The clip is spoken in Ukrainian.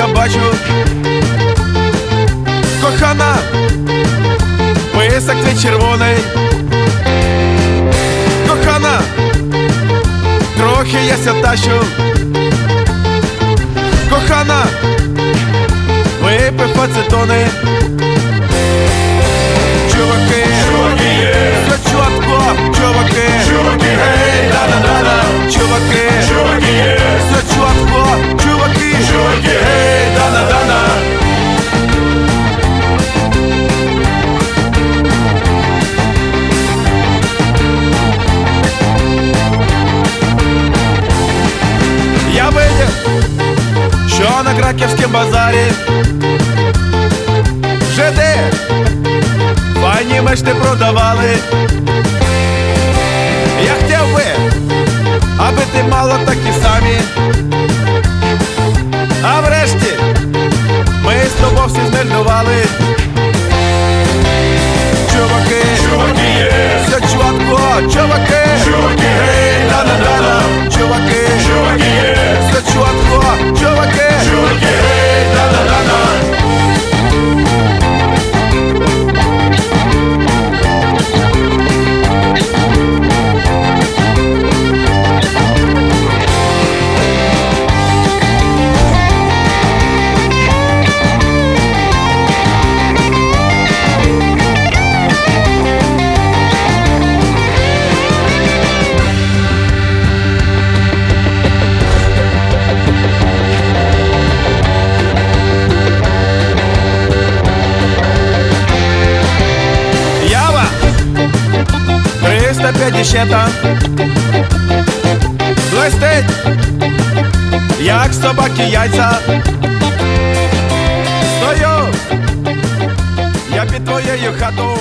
зблизька бачу, кохана, писак не червоний, кохана, трохи я ся кохана, випив ацетони чуваки, чуваки, чотко, чуваки, чуваки, гей, да-да-да-да, чуваки, чуваки, чуваки. Краківському базарі жиди файні мешти продавали. Я хотів би, аби ти мала такі самі. А врешті ми з тобою всі. 350 Блестить Як собаки яйця. Стою Я під твоєю хатою